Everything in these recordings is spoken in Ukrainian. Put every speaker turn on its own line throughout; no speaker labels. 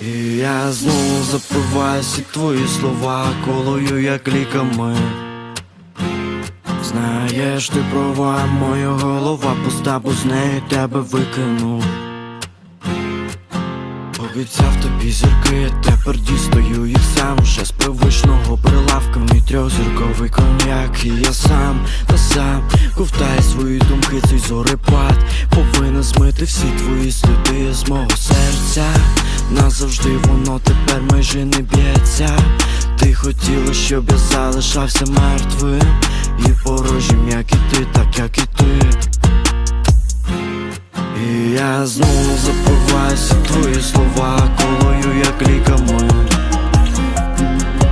І я знову запиваю всі твої слова, колою як ліками. Знаєш, ти права, моя голова пуста, бо з неї тебе викинув. Обіцяв тобі зірки, тепер дістаю їх сам Вже з привичного прилавка мій трьохзірковий коньяк І я сам та сам ковтаю свої думки, цей зорепад Повинен змити всі твої сліди з мого серця воно тепер майже не б'ється. Ти хотіла, щоб я залишався мертвим. І порожнім, як і ти, так як і ти. І я знову запиваюся твої слова колою як ліками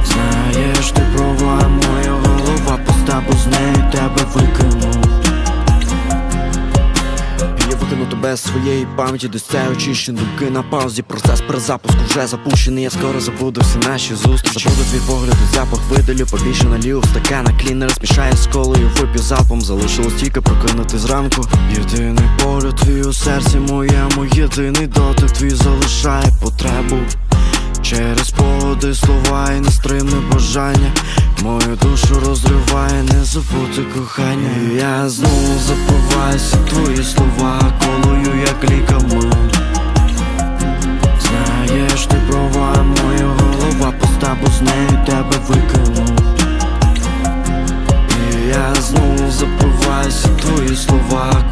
Знаєш, ти права, моя голова пуста, бо викину своєї пам'яті, десь це очищені думки на паузі. Процес перезапуску вже запущений, я скоро забуду всі наші зустрічі. Забуду твій погляд запах видалю, побільше налів стакана клінер Змішаю з колою, вип'ю залпом, залишилось тільки прокинути зранку. Єдиний погляд твій у серці моєму, єдиний дотик твій залишає потребу. Через поводи слова і нестримне бажання. Мою душу розриває, не забути кохання. Я знову запиваюся забуваюся твої слова